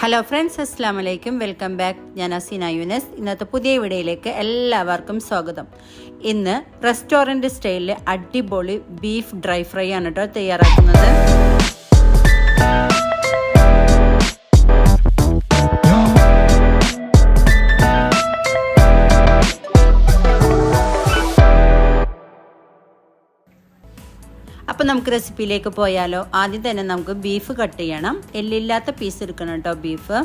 Hello friends അസ്സാം വലൈക്കും welcome back ഞാൻ അസീന യുനസ്. ഇന്നത്തെ പുതിയ വീഡിയോയിലേക്ക് എല്ലാവർക്കും സ്വാഗതം. ഇന്ന് റെസ്റ്റോറന്റ് സ്റ്റൈലിൽ അടിപൊളി ബീഫ് ഡ്രൈ ഫ്രൈ ആണ് കേട്ടോ തയ്യാറാക്കുന്നത്. അപ്പോൾ നമുക്ക് റെസിപ്പിയിലേക്ക് പോയാലോ. ആദ്യം തന്നെ നമുക്ക് ബീഫ് കട്ട് ചെയ്യണം. എല്ലില്ലാത്ത പീസ് എടുക്കണം കേട്ടോ ബീഫ്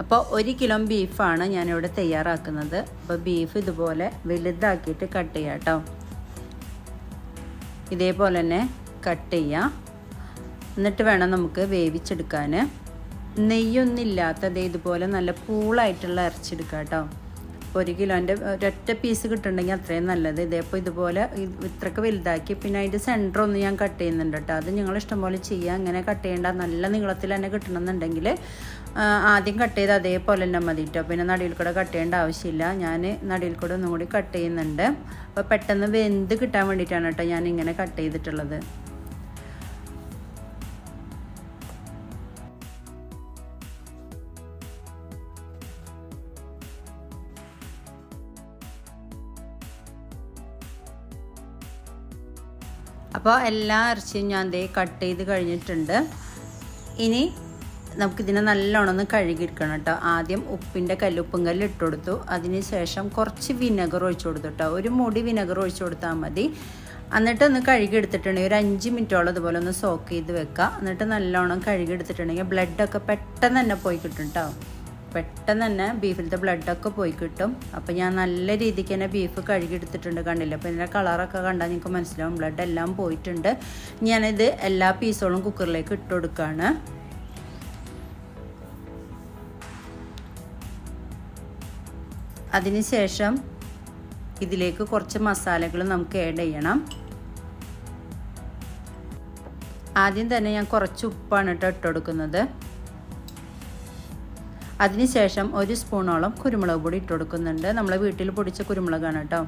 അപ്പോൾ ഒരു കിലോ ബീഫാണ് ഞാനിവിടെ തയ്യാറാക്കുന്നത്. അപ്പോൾ ബീഫ് ഇതുപോലെ വലുതാക്കിയിട്ട് കട്ട് ചെയ്യാം കേട്ടോ. ഇതേപോലെ തന്നെ കട്ട് ചെയ്യാം. എന്നിട്ട് വേണം നമുക്ക് വേവിച്ചെടുക്കാൻ നെയ്യൊന്നില്ലാത്തത് ഇതുപോലെ നല്ല പൂളായിട്ടുള്ള ഇറച്ചെടുക്കാം കേട്ടോ. ഒരു കിലോന്റെ ഒരൊറ്റ പീസ് കിട്ടുന്നുണ്ടെങ്കിൽ അത്രയും നല്ലത്. ഇതേപ്പോൾ ഇതുപോലെ ഇത്രയ്ക്ക് വലുതാക്കി. പിന്നെ അതിന്റെ സെന്റർ ഒന്ന് ഞാൻ കട്ട് ചെയ്യുന്നുണ്ട് കേട്ടോ അത് നിങ്ങൾ ഇഷ്ടംപോലെ ചെയ്യുക അങ്ങനെ കട്ട് ചെയ്യേണ്ട നല്ല നീളത്തിൽ തന്നെ കിട്ടണമെന്നുണ്ടെങ്കിൽ ആദ്യം കട്ട് ചെയ്ത് അതേപോലെ തന്നെ മതി കേട്ടോ പിന്നെ നടിയിൽ കൂടെ കട്ട് ചെയ്യേണ്ട ആവശ്യമില്ല. ഞാൻ നടിയിൽ കൂടെ ഒന്നും കൂടി കട്ട് ചെയ്യുന്നുണ്ട്. അപ്പോൾ പെട്ടെന്ന് വെന്ത് കിട്ടാൻ വേണ്ടിയിട്ടാണ് കേട്ടോ ഞാൻ ഇങ്ങനെ കട്ട് ചെയ്തിട്ടുള്ളത്. അപ്പോൾ എല്ലാ ഇറച്ചിയും ഞാൻ ദേ കട്ട് ചെയ്ത് കഴിഞ്ഞിട്ടുണ്ട്. ഇനി നമുക്കിതിനെ നല്ലോണം ഒന്ന് കഴുകിയെടുക്കണം കേട്ടോ. ആദ്യം ഉപ്പിന്റെ കല്ലുപ്പും കല്ല് ഇട്ട് കൊടുത്തു. അതിന് ശേഷം കുറച്ച് വിനെഗർ ഒഴിച്ചു കൊടുത്തു കേട്ടോ. ഒരു മുടി വിനെഗർ ഒഴിച്ചു കൊടുത്താൽ മതി. എന്നിട്ട് ഒന്ന് കഴുകി എടുത്തിട്ടുണ്ടെങ്കിൽ ഒരു അഞ്ച് മിനിറ്റോളം ഇതുപോലെ ഒന്ന് സോക്ക് ചെയ്ത് വെക്കുക. എന്നിട്ട് നല്ലോണം കഴുകി എടുത്തിട്ടുണ്ടെങ്കിൽ ബ്ലഡൊക്കെ പെട്ടെന്ന് തന്നെ പോയി കിട്ടും കേട്ടോ. പെട്ടെന്ന് തന്നെ ബീഫിലത്തെ ബ്ലഡൊക്കെ പോയി കിട്ടും. അപ്പോൾ ഞാൻ നല്ല രീതിക്ക് തന്നെ ബീഫ് കഴുകി എടുത്തിട്ടുണ്ട് കണ്ടില്ല അപ്പോൾ ഇതിന്റെ കളറൊക്കെ കണ്ടാൽ നിങ്ങൾക്ക് മനസ്സിലാവും. ബ്ലഡ് എല്ലാം പോയിട്ടുണ്ട്. ഞാനിത് എല്ലാ പീസുകളും കുക്കറിലേക്ക് ഇട്ട് കൊടുക്കുകയാണ് അതിനുശേഷം ഇതിലേക്ക് കുറച്ച് മസാലകൾ നമുക്ക് ആഡ് ചെയ്യണം. ആദ്യം തന്നെ ഞാൻ കുറച്ച് ഉപ്പാണ് കേട്ടോ ഇട്ട് കൊടുക്കുന്നത്. അതിനുശേഷം ഒരു സ്പൂണോളം കുരുമുളക് പൊടി ഇട്ട് കൊടുക്കുന്നുണ്ട്. നമ്മൾ വീട്ടിൽ പൊടിച്ച കുരുമുളകാണ് കേട്ടോ.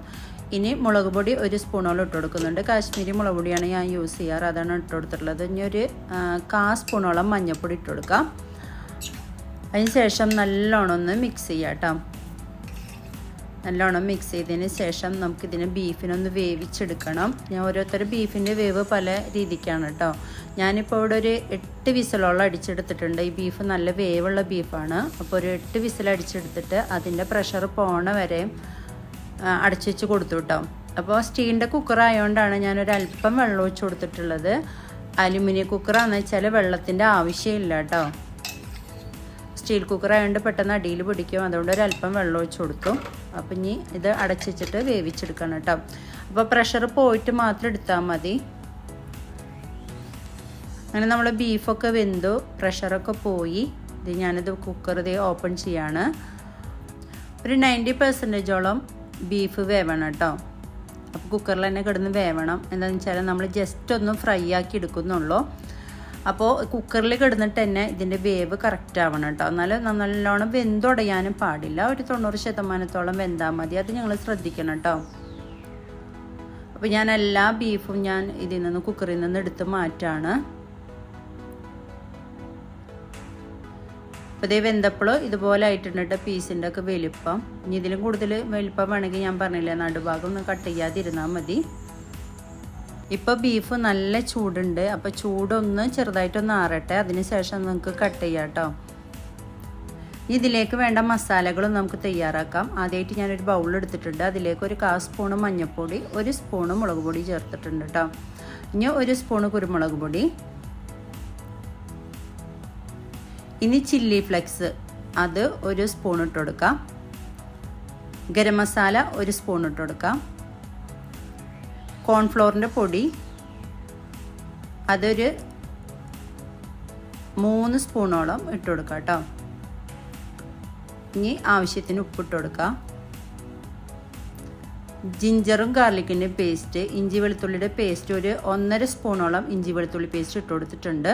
ഇനി മുളക് പൊടി ഒരു സ്പൂണോളം ഇട്ട് കൊടുക്കുന്നുണ്ട്. കാശ്മീരി മുളക് പൊടിയാണ് ഞാൻ യൂസ് ചെയ്യാറ് അതാണ് ഇട്ട് കൊടുത്തിട്ടുള്ളത്. ഇനി ഒരു കാ സ്പൂണോളം മഞ്ഞൾപ്പൊടി ഇട്ട് കൊടുക്കാം. അതിനുശേഷം നല്ലോണം ഒന്ന് മിക്സ് ചെയ്യാം കേട്ടോ. നല്ലോണം മിക്സ് ചെയ്തതിന് ശേഷം നമുക്കിതിനെ ബീഫിനൊന്ന് വേവിച്ചെടുക്കണം. ഞാൻ ഓരോരുത്തർ ബീഫിന്റെ വേവ് പല രീതിക്കാണ് കേട്ടോ. ഞാനിപ്പോൾ ഇവിടെ ഒരു എട്ട് വിസലോളം അടിച്ചെടുത്തിട്ടുണ്ട്. ഈ ബീഫ് നല്ല വേവുള്ള ബീഫാണ് അപ്പോൾ ഒരു എട്ട് വിസൽ അടിച്ചെടുത്തിട്ട് അതിന്റെ പ്രഷർ പോണ വരെ അടച്ചു വെച്ച് കൊടുത്തു കേട്ടോ അപ്പോൾ സ്റ്റീലിന്റെ കുക്കർ ആയതുകൊണ്ടാണ് ഞാനൊരു അല്പം വെള്ളം ഒഴിച്ച് കൊടുത്തിട്ടുള്ളത്. അലുമിനിയം കുക്കറാണെന്ന് വെച്ചാൽ വെള്ളത്തിന്റെ ആവശ്യമില്ല കേട്ടോ സ്റ്റീൽ കുക്കർ ആയതുകൊണ്ട് പെട്ടെന്ന് അടിയിൽ പിടിക്കും. അതുകൊണ്ട് ഒരു അല്പം വെള്ളം ഒഴിച്ച് കൊടുത്തു. അപ്പം ഇനി ഇത് അടച്ചു വെച്ചിട്ട് വേവിച്ചെടുക്കണം കേട്ടോ അപ്പോൾ പ്രഷർ പോയിട്ട് മാത്രം എടുത്താൽ മതി. അങ്ങനെ നമ്മൾ ബീഫൊക്കെ വെന്തു പ്രഷറൊക്കെ പോയി. ഇത് ഞാനിത് കുക്കർ ഇത് ഓപ്പൺ ചെയ്യാണ്. ഒരു നയന്റി പെർസെന്റേജോളം ബീഫ് വേവണം കേട്ടോ. അപ്പോൾ കുക്കറിൽ തന്നെ കിടന്ന് വേവണം. എന്താണെന്ന് വെച്ചാൽ നമ്മൾ ജസ്റ്റ് ഒന്ന് ഫ്രൈ ആക്കി എടുക്കുന്നുള്ളൂ. അപ്പോൾ കുക്കറിൽ കിടന്നിട്ട് തന്നെ ഇതിന്റെ വേവ് കറക്റ്റ് ആവണം കേട്ടോ. എന്നാലും നല്ലോണം വെന്തുടയാനും പാടില്ല. ഒരു തൊണ്ണൂറ് ശതമാനത്തോളം വെന്താൽ മതി. അത് ഞങ്ങൾ ശ്രദ്ധിക്കണം കേട്ടോ. അപ്പോൾ ഞാൻ എല്ലാ ബീഫും ഞാൻ ഇതിൽ നിന്ന് കുക്കറിൽ നിന്ന് എടുത്ത് മാറ്റാണ്. അപ്പോൾ ഇതേ വെന്തപ്പോൾ ഇതുപോലെ ആയിട്ടുണ്ട് കേട്ടോ പീസിന്റെ ഒക്കെ വലിപ്പം. ഇനി ഇതിലും കൂടുതൽ വലിപ്പം വേണമെങ്കിൽ ഞാൻ പറഞ്ഞില്ല നടുഭാഗം ഒന്ന് കട്ട് ചെയ്യാതിരുന്നാൽ മതി. ഇപ്പോൾ ബീഫ് നല്ല ചൂടുണ്ട്. അപ്പോൾ ചൂടൊന്ന് ചെറുതായിട്ടൊന്ന് ആറട്ടെ. അതിന് ശേഷം നമുക്ക് കട്ട് ചെയ്യാം കേട്ടോ ഇതിലേക്ക് വേണ്ട മസാലകളും നമുക്ക് തയ്യാറാക്കാം. ആദ്യമായിട്ട് ഞാനൊരു ബൗൾ എടുത്തിട്ടുണ്ട്. അതിലേക്ക് ഒരു കാ സ്പൂണ് മഞ്ഞൾപ്പൊടി ഒരു സ്പൂണ് മുളക് പൊടി ചേർത്തിട്ടുണ്ട് കേട്ടോ ഇനി ഒരു സ്പൂണ് കുരുമുളക് പൊടി. ഇനി ചില്ലി ഫ്ലെക്സ് അത് ഒരു സ്പൂൺ ഇട്ട് കൊടുക്കാം ഗരം മസാല ഒരു സ്പൂൺ ഇട്ട് കൊടുക്കാം കോൺഫ്ലോറിന്റെ പൊടി അതൊരു മൂന്ന് സ്പൂണോളം ഇട്ട് കൊടുക്കാം കേട്ടോ. ഇനി ആവശ്യത്തിന് ഉപ്പിട്ട് കൊടുക്കാം ജിഞ്ചറും ഗാർലിക്കിന്റെ പേസ്റ്റ് ഇഞ്ചി വെളുത്തുള്ളിയുടെ പേസ്റ്റ് ഒരു ഒന്നര സ്പൂണോളം ഇഞ്ചി വെളുത്തുള്ളി പേസ്റ്റ് ഇട്ട് കൊടുത്തിട്ടുണ്ട്.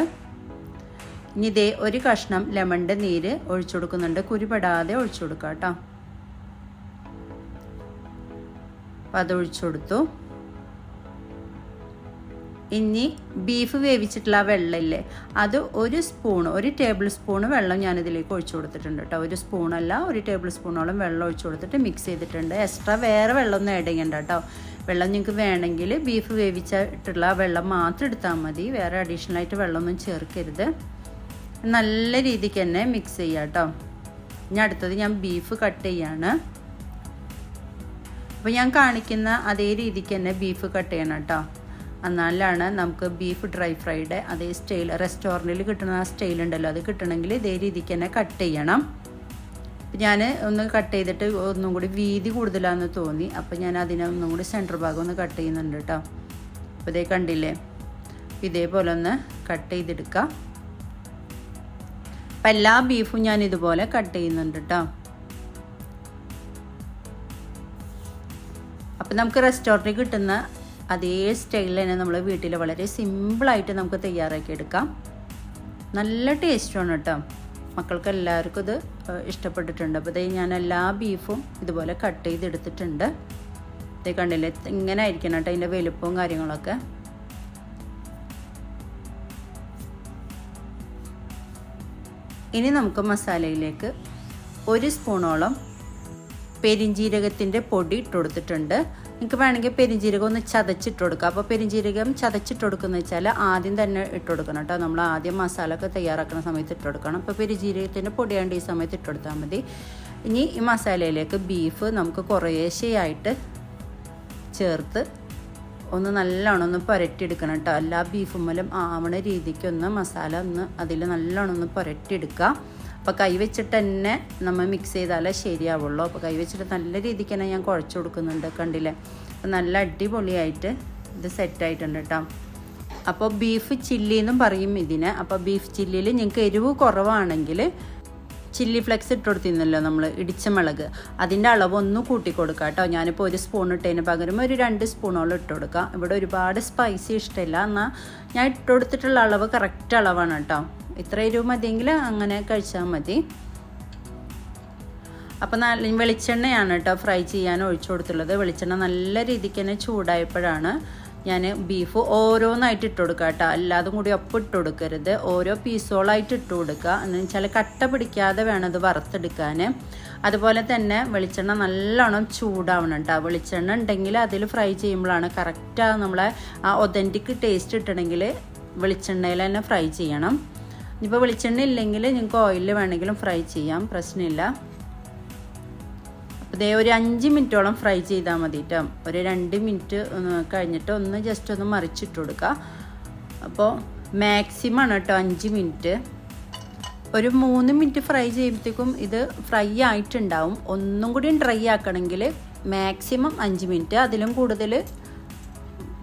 ഇനി ഇതേ ഒരു കഷ്ണം ലെമണിന്റെ നീര് ഒഴിച്ചു കൊടുക്കുന്നുണ്ട്. കുരുപെടാതെ ഒഴിച്ചു കൊടുക്കാം കേട്ടോ. അപ്പം അത് ഒഴിച്ചു കൊടുത്തു. ഇനി ബീഫ് വേവിച്ചിട്ടുള്ള വെള്ളമില്ലേ അത് ഒരു സ്പൂൺ ഒരു ടേബിൾ സ്പൂൺ വെള്ളം ഞാനിതിലേക്ക് ഒഴിച്ചു കൊടുത്തിട്ടുണ്ട് കേട്ടോ. ഒരു സ്പൂണല്ല ഒരു ടേബിൾ സ്പൂണോളം വെള്ളം ഒഴിച്ചു കൊടുത്തിട്ട് മിക്സ് ചെയ്തിട്ടുണ്ട്. എക്സ്ട്രാ വേറെ വെള്ളമൊന്നും ആഡ് ചെയ്യണ്ട കേട്ടോ. വെള്ളം നിങ്ങൾക്ക് വേണമെങ്കിൽ ബീഫ് വേവിച്ചിട്ടുള്ള വെള്ളം മാത്രം എടുത്താൽ മതി. വേറെ അഡീഷണൽ ആയിട്ട് വെള്ളമൊന്നും ചേർക്കരുത്. നല്ല രീതിക്ക് തന്നെ മിക്സ് ചെയ്യാം കേട്ടോ ഇനി അടുത്തത് ഞാൻ ബീഫ് കട്ട് ചെയ്യാണ്. അപ്പോൾ ഞാൻ കാണിക്കുന്ന അതേ രീതിക്ക് തന്നെ ബീഫ് കട്ട് ചെയ്യണം കേട്ടോ എന്നാലാണ് നമുക്ക് ബീഫ് ഡ്രൈ ഫ്രൈഡ് അതേ സ്റ്റൈൽ റെസ്റ്റോറന്റിൽ കിട്ടുന്ന ആ സ്റ്റൈൽ ഉണ്ടല്ലോ അത് കിട്ടണമെങ്കിൽ ഇതേ രീതിക്ക് തന്നെ കട്ട് ചെയ്യണം. ഞാൻ ഒന്ന് കട്ട് ചെയ്തിട്ട് ഒന്നും കൂടി വീതി കൂടുതലാണെന്ന് തോന്നി. അപ്പോൾ ഞാൻ അതിനെ ഒന്നും കൂടി സെന്റർ ഭാഗം ഒന്ന് കട്ട് ചെയ്യുന്നുണ്ട് കേട്ടോ അപ്പോൾ ഇതേ കണ്ടില്ലേ? ഇതേപോലെ ഒന്ന് കട്ട് ചെയ്തെടുക്കാം. അപ്പം എല്ലാ ബീഫും ഞാൻ ഇതുപോലെ കട്ട് ചെയ്യുന്നുണ്ട് കേട്ടോ അപ്പം നമുക്ക് റെസ്റ്റോറന്റിൽ കിട്ടുന്ന അതേ സ്റ്റൈലിൽ തന്നെ നമ്മൾ വീട്ടിൽ വളരെ സിമ്പിളായിട്ട് നമുക്ക് തയ്യാറാക്കി എടുക്കാം. നല്ല ടേസ്റ്റാണ് കേട്ടോ മക്കൾക്ക് എല്ലാവർക്കും ഇത് ഇഷ്ടപ്പെട്ടിട്ടുണ്ട്. അപ്പോൾ ഇതേ ഞാൻ എല്ലാ ബീഫും ഇതുപോലെ കട്ട് ചെയ്തെടുത്തിട്ടുണ്ട്. ഇതേ കണ്ടില്ലേ ഇങ്ങനെ ആയിരിക്കണം കേട്ടോ അതിന്റെ വലുപ്പവും കാര്യങ്ങളൊക്കെ. ഇനി നമുക്ക് മസാലയിലേക്ക് ഒരു സ്പൂണോളം പെരിഞ്ജീരകത്തിന്റെ പൊടി ഇട്ടുകൊടുത്തിട്ടുണ്ട് നിങ്ങൾക്ക് വേണമെങ്കിൽ പെരിഞ്ജീരകം ഒന്ന് ചതച്ചിട്ട് കൊടുക്കുക അപ്പോൾ പെരിഞ്ജീരകം ചതച്ചിട്ട് കൊടുക്കുന്ന വെച്ചാൽ ആദ്യം തന്നെ ഇട്ട് കൊടുക്കണം കേട്ടോ. നമ്മൾ ആദ്യം മസാല ഒക്കെ തയ്യാറാക്കുന്ന സമയത്ത് ഇട്ട് കൊടുക്കണം. അപ്പോൾ പെരിഞ്ജീരകത്തിന്റെ പൊടിയാണ്ട് ഈ സമയത്ത് ഇട്ട് കൊടുത്താൽ മതി. ഇനി ഈ മസാലയിലേക്ക് ബീഫ് നമുക്ക് കുറേശ്ശെയായിട്ട് ചേർത്ത് ഒന്ന് നല്ലോണം ഒന്ന് പുരട്ടിയെടുക്കണം കേട്ടോ. എല്ലാ ബീഫുമ്മലും ആവണ രീതിക്കൊന്ന് മസാല ഒന്ന് അതിൽ നല്ലോണം ഒന്ന് പുരട്ടിയെടുക്കുക. അപ്പോൾ കൈ വെച്ചിട്ട് തന്നെ നമ്മൾ മിക്സ് ചെയ്താലേ ശരിയാവുള്ളൂ. അപ്പോൾ കൈ വെച്ചിട്ട് നല്ല രീതിക്ക് തന്നെ ഞാൻ കുഴച്ച് കൊടുക്കുന്നുണ്ട് കണ്ടില്ലേ? അപ്പോൾ നല്ല അടിപൊളിയായിട്ട് ഇത് സെറ്റായിട്ടുണ്ട് കേട്ടോ. അപ്പോൾ ബീഫ് ചില്ലി എന്നും പറയും ഇതിന്. അപ്പോൾ ബീഫ് ചില്ലിയിൽ നിങ്ങൾക്ക് എരിവ് കുറവാണെങ്കിൽ ചില്ലി ഫ്ലെക്സ് ഇട്ട് കൊടുത്തിരുന്നല്ലോ നമ്മൾ ഇടിച്ച മുളക്. അതിന്റെ അളവ് ഒന്ന് കൂട്ടി കൊടുക്കുക കേട്ടോ ഞാനിപ്പോൾ ഒരു സ്പൂൺ ഇട്ടതിന് പകരം ഒരു രണ്ട് സ്പൂണോളം ഇട്ട് കൊടുക്കാം ഇവിടെ ഒരുപാട് സ്പൈസി ഇഷ്ടമില്ല. എന്നാൽ ഞാൻ ഇട്ട് കൊടുത്തിട്ടുള്ള അളവ് കറക്റ്റ് അളവാണ് കേട്ടോ. ഇത്ര എരിവ് മതിയെങ്കിൽ അങ്ങനെ കഴിച്ചാൽ മതി. അപ്പോൾ നല്ല വെളിച്ചെണ്ണയാണ് കേട്ടോ ഫ്രൈ ചെയ്യാൻ ഒഴിച്ചു കൊടുത്തുള്ളത് വെളിച്ചെണ്ണ നല്ല രീതിക്ക് തന്നെ ചൂടായപ്പോഴാണ് ഞാൻ ബീഫ് ഓരോന്നായിട്ട് ഇട്ട് കൊടുക്കുക കേട്ടോ. അല്ലാതും കൂടി ഒപ്പം ഇട്ട് കൊടുക്കരുത്. ഓരോ പീസോളായിട്ട് ഇട്ട് കൊടുക്കുക എന്ന് വെച്ചാൽ കട്ട പിടിക്കാതെ വേണം ഇത് വറുത്തെടുക്കാൻ അതുപോലെ തന്നെ വെളിച്ചെണ്ണ നല്ലോണം ചൂടാവണം കേട്ടോ വെളിച്ചെണ്ണ ഉണ്ടെങ്കിൽ അതിൽ ഫ്രൈ ചെയ്യുമ്പോഴാണ് കറക്റ്റ് നമ്മളെ ആ ഒതന്റിക് ടേസ്റ്റ് കിട്ടണമെങ്കിൽ വെളിച്ചെണ്ണയിൽ തന്നെ ഫ്രൈ ചെയ്യണം. ഇപ്പോൾ വെളിച്ചെണ്ണ ഇല്ലെങ്കിൽ നിങ്ങൾക്ക് ഓയിലിൽ വേണമെങ്കിലും ഫ്രൈ ചെയ്യാം. പ്രശ്നമില്ല. ഇതേ ഒരു അഞ്ച് മിനിറ്റോളം ഫ്രൈ ചെയ്താൽ മതി കേട്ടോ ഒരു രണ്ട് മിനിറ്റ് കഴിഞ്ഞിട്ട് ഒന്ന് ജസ്റ്റ് ഒന്ന് മറിച്ചിട്ട് കൊടുക്കുക അപ്പോൾ മാക്സിമം ആണ് കേട്ടോ അഞ്ച് മിനിറ്റ്. ഒരു മൂന്ന് മിനിറ്റ് ഫ്രൈ ചെയ്യുമ്പോഴത്തേക്കും ഇത് ഫ്രൈ ആയിട്ടുണ്ടാവും. ഒന്നും കൂടി ഡ്രൈ ആക്കണമെങ്കിൽ മാക്സിമം അഞ്ച് മിനിറ്റ് അതിലും കൂടുതൽ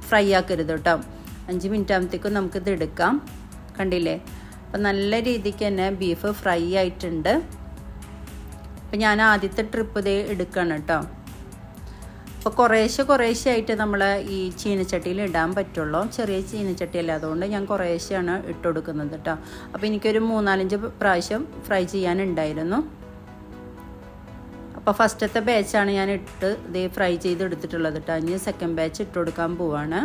ഫ്രൈ ആക്കരുത് കേട്ടോ അഞ്ച് മിനിറ്റ് ആകുമ്പോഴത്തേക്കും നമുക്കിത് എടുക്കാം. കണ്ടില്ലേ? അപ്പം നല്ല രീതിക്ക് തന്നെ ബീഫ് ഫ്രൈ ആയിട്ടുണ്ട്. അപ്പം ഞാൻ ആദ്യത്തെ ട്രിപ്പ് ഇതേ എടുക്കണം കേട്ടോ. അപ്പോൾ കുറേശ്ശെ കുറേശ്ശെ ആയിട്ട് നമ്മൾ ഈ ചീനച്ചട്ടിയിൽ ഇടാൻ പറ്റുള്ളൂ. ചെറിയ ചീനച്ചട്ടിയല്ല അതുകൊണ്ട് ഞാൻ കുറേശ്ശെയാണ് ഇട്ട് കൊടുക്കുന്നത് കേട്ടോ. അപ്പോൾ എനിക്കൊരു മൂന്നാലഞ്ച് പ്രാവശ്യം ഫ്രൈ ചെയ്യാനുണ്ടായിരുന്നു. അപ്പോൾ ഫസ്റ്റത്തെ ബാച്ചാണ് ഞാൻ ഇട്ട് ഇതേ ഫ്രൈ ചെയ്ത് എടുത്തിട്ടുള്ളത് കേട്ടോ. ഇനി സെക്കൻഡ് ബാച്ച് ഇട്ട് കൊടുക്കാൻ പോവാണ്.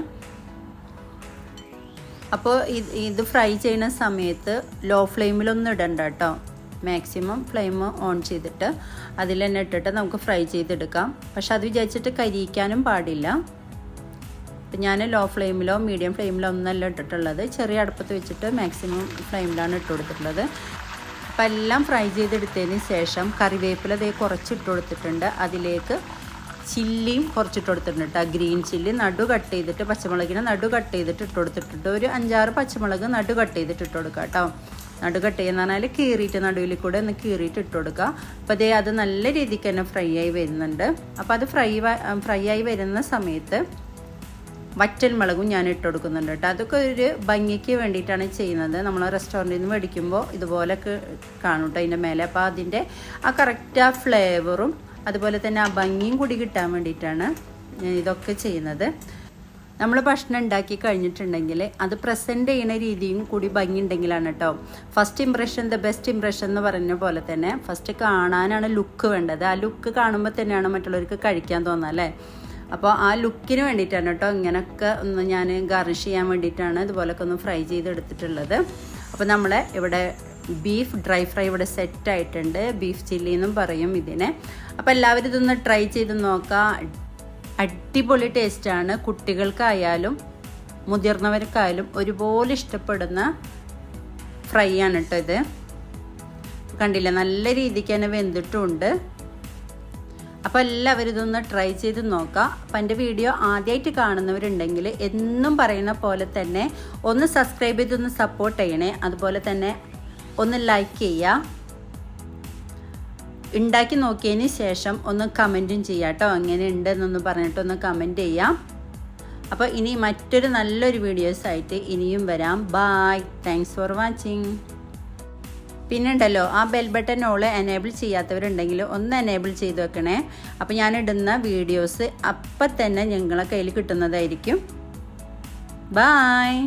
അപ്പോൾ ഇത് ഫ്രൈ ചെയ്യുന്ന സമയത്ത് ലോ ഫ്ലെയിമിലൊന്നും ഇടണ്ട കേട്ടോ. മാക്സിമം ഫ്ലെയിം ഓൺ ചെയ്തിട്ട് അതിൽ തന്നെ ഇട്ടിട്ട് നമുക്ക് ഫ്രൈ ചെയ്തെടുക്കാം. പക്ഷെ അത് വിചാരിച്ചിട്ട് കരിയിക്കാനും പാടില്ല. അപ്പം ഞാൻ ലോ ഫ്ലെയിമിലോ മീഡിയം ഫ്ലെയിമിലോ ഒന്നല്ല ഇട്ടിട്ടുള്ളത്. ചെറിയ അടുപ്പത്ത് വെച്ചിട്ട് മാക്സിമം ഫ്ലെയിമിലാണ് ഇട്ട് കൊടുത്തിട്ടുള്ളത്. അപ്പം എല്ലാം ഫ്രൈ ചെയ്തെടുത്തതിന് ശേഷം കറിവേപ്പില ദേ കുറച്ച് ഇട്ട് കൊടുത്തിട്ടുണ്ട്. അതിലേക്ക് ചില്ലിയും കുറച്ചിട്ട് കൊടുത്തിട്ടുണ്ട് കേട്ടോ ഗ്രീൻ ചില്ലി നടു കട്ട് ചെയ്തിട്ട് പച്ചമുളകിനെ നടു കട്ട് ചെയ്തിട്ട് ഇട്ട് കൊടുത്തിട്ടുണ്ട്. ഒരു അഞ്ചാറ് പച്ചമുളക് നടു കട്ട് ചെയ്തിട്ട് ഇട്ട് കൊടുക്കാം കേട്ടോ നടു കട്ട് ചെയ്യുന്ന പറഞ്ഞാൽ കീറിയിട്ട് നടുവിൽ കൂടെ ഒന്ന് കീറിയിട്ട് ഇട്ട് കൊടുക്കുക. അപ്പോൾ അതേ അത് നല്ല രീതിക്ക് തന്നെ ഫ്രൈ ആയി വരുന്നുണ്ട്. അപ്പോൾ അത് ഫ്രൈ ഫ്രൈ ആയി വരുന്ന സമയത്ത് വറ്റൽ മുളകും ഞാൻ ഇട്ട് കൊടുക്കുന്നുണ്ട് കേട്ടോ. അതൊക്കെ ഒരു ഭംഗിക്ക് വേണ്ടിയിട്ടാണ് ചെയ്യുന്നത്. നമ്മൾ റെസ്റ്റോറന്റിൽ നിന്ന് മേടിക്കുമ്പോൾ ഇതുപോലൊക്കെ കാണും കേട്ടോ അതിന്റെ മേലെ. അപ്പോൾ അതിന്റെ ആ കറക്റ്റ് ആ ഫ്ലേവറും അതുപോലെ തന്നെ ആ ഭംഗിയും കൂടി കിട്ടാൻ വേണ്ടിയിട്ടാണ് ഇതൊക്കെ ചെയ്യുന്നത്. നമ്മൾ ഭക്ഷണം ഉണ്ടാക്കി കഴിഞ്ഞിട്ടുണ്ടെങ്കിൽ അത് പ്രസന്റ് ചെയ്യുന്ന രീതിയും കൂടി ഭംഗി ഉണ്ടെങ്കിലാണ് കേട്ടോ first impression the best impression എന്ന് പറഞ്ഞ പോലെ തന്നെ ഫസ്റ്റ് കാണാനാണ് ലുക്ക് വേണ്ടത്. ആ ലുക്ക് കാണുമ്പോൾ തന്നെയാണ് മറ്റുള്ളവർക്ക് കഴിക്കാൻ തോന്നുക അല്ലേ? അപ്പോൾ ആ ലുക്കിന് വേണ്ടിയിട്ടാണ് കേട്ടോ ഇങ്ങനെയൊക്കെ ഒന്ന് ഞാൻ ഗാർണിഷ് ചെയ്യാൻ വേണ്ടിയിട്ടാണ് ഇതുപോലൊക്കെ ഒന്ന് ഫ്രൈ ചെയ്തെടുത്തിട്ടുള്ളത്. അപ്പോൾ നമ്മൾ ഇവിടെ ബീഫ് ഡ്രൈ ഫ്രൈ ഇവിടെ സെറ്റ് ആയിട്ടുണ്ട്. ബീഫ് ചില്ലി എന്നും പറയും ഇതിനെ. അപ്പോൾ എല്ലാവരും ഇതൊന്ന് ട്രൈ ചെയ്ത് നോക്കാം. അടിപൊളി ടേസ്റ്റാണ്. കുട്ടികൾക്കായാലും മുതിർന്നവർക്കായാലും ഒരുപോലെ ഇഷ്ടപ്പെടുന്ന ഫ്രൈ ആണ് കേട്ടോ ഇത്. കണ്ടില്ല? നല്ല രീതിക്ക് തന്നെ വെന്തിട്ടുമുണ്ട് അപ്പോൾ എല്ലാവരും ഇതൊന്ന് ട്രൈ ചെയ്ത് നോക്കാം. അപ്പം എന്റെ വീഡിയോ ആദ്യമായിട്ട് കാണുന്നവരുണ്ടെങ്കിൽ എന്നും പറയുന്ന പോലെ തന്നെ ഒന്ന് സബ്സ്ക്രൈബ് ചെയ്തൊന്ന് സപ്പോർട്ട് ചെയ്യണേ. അതുപോലെ തന്നെ ഒന്ന് ലൈക്ക് ചെയ്യുക ഉണ്ടാക്കി നോക്കിയതിന് ശേഷം ഒന്ന് കമന്റും ചെയ്യാം കേട്ടോ. എങ്ങനെ പറഞ്ഞിട്ട് ഒന്ന് കമന്റ് ചെയ്യാം. അപ്പോൾ ഇനി മറ്റൊരു നല്ലൊരു വീഡിയോസായിട്ട് ഇനിയും വരാം. ബായ് താങ്ക്സ് ഫോർ വാച്ചിങ് പിന്നെ ഉണ്ടല്ലോ ആ ബെൽ ബട്ടൺ ഓൾ എനേബിൾ ചെയ്യാത്തവരുണ്ടെങ്കിൽ ഒന്ന് എനേബിൾ ചെയ്ത് വെക്കണേ. അപ്പോൾ ഞാൻ ഇടുന്ന വീഡിയോസ് അപ്പം തന്നെ ഞങ്ങളെ കയ്യിൽ കിട്ടുന്നതായിരിക്കും. ബായ്